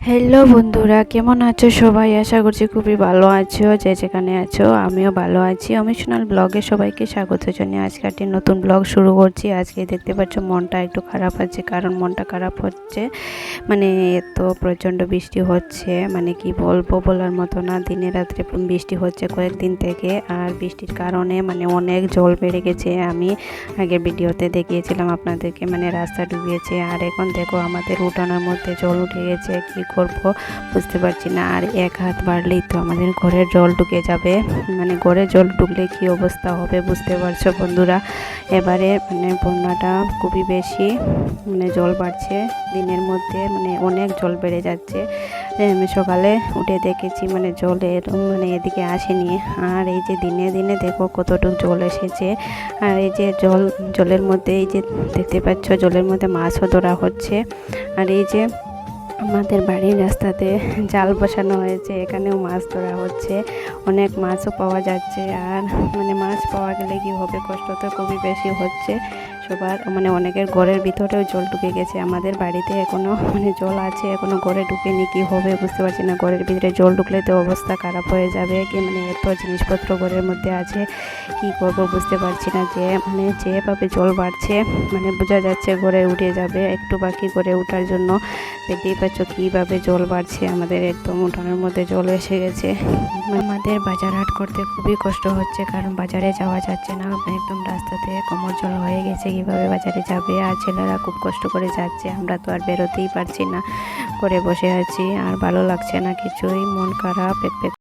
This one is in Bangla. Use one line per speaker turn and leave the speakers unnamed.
হ্যালো বন্ধুরা, কেমন আছো সবাই? আশা করছি খুবই ভালো আছো, যে যেখানে আছো, আমিও ভালো আছি। অমিশনাল ব্লগে সবাইকে স্বাগত জানিয়ে আজকে একটি নতুন ব্লগ শুরু করছি। আজকে দেখতে পাচ্ছ, মনটা একটু খারাপ আছে, কারণ মনটা খারাপ হচ্ছে। মানে এত প্রচণ্ড বৃষ্টি হচ্ছে মানে কি বলব বলার মতো না। দিনে রাত্রে বৃষ্টি হচ্ছে কয়েকদিন থেকে, আর বৃষ্টির কারণে মানে অনেক জল বেড়ে গেছে। আমি আগে ভিডিওতে দেখিয়েছিলাম আপনাদেরকে মানে রাস্তা ডুবিয়েছে। আর এখন দেখো, আমাদের উঠানোর মধ্যে জল উঠে গেছে, কি করব, বুঝতে পারছি না। আর এক হাত বাড়লেই তো আমাদের ঘরের জল ঢুকে যাবে। মানে ঘরে জল ঢুকলে কি অবস্থা হবে বুঝতে পারছ বন্ধুরা? এবারে মানে বন্যাটা খুবই বেশি মানে জল বাড়ছে দিনের মধ্যে মানে অনেক জল বেড়ে যাচ্ছে। আমি সকালে উঠে দেখেছি মানে জলের মানে এদিকে আসেনি। আর এই যে দিনে দিনে দেখো কতটুকু জল এসেছে। আর এই যে জল, জলের মধ্যে এই যে দেখতে পাচ্ছ, জলের মধ্যে মাছও ধরা হচ্ছে। আর এই যে আমাদের বাড়ির রাস্তাতে জাল বসানো হয়েছে, এখানেও মাছ ধরা হচ্ছে, অনেক মাছও পাওয়া যাচ্ছে। আর মানে মাছ পাওয়া গেলে কি হবে? কষ্ট তো খুবই বেশি হচ্ছে। সবার মানে অনেকের ঘরের ভিতরেও জল ঢুকে গেছে। আমাদের বাড়িতে এখনও মানে জল আছে এখনও ঘরে ঢুকেনি, কি হবে বুঝতে পারছি না। ঘরের ভিতরে জল ঢুকলে তো অবস্থা খারাপ হয়ে যাবে, কি মানে এত জিনিসপত্র ঘরের মধ্যে আছে, কি করব বুঝতে পারছি না। যে মানে যেভাবে জল বাড়ছে মানে বোঝা যাচ্ছে ঘরে উঠে যাবে, একটু বাকি করে ওঠার জন্য। দেখতেই পাচ্ছ কীভাবে জল বাড়ছে, আমাদের একদম উঠানের মধ্যে জল এসে গেছে। আমাদের বাজার হাট করতে খুবই কষ্ট হচ্ছে, কারণ বাজারে যাওয়া যাচ্ছে না, একদম রাস্তাতে কোমর জল হয়ে গেছে কীভাবে বাজারে যাবে? আর ছেলেরা খুব কষ্ট করে যাচ্ছে। আমরা তো আর বেরোতেই পারছি না। করে বসে আছি। আর ভালো লাগছে না কিছুই। মন খারাপ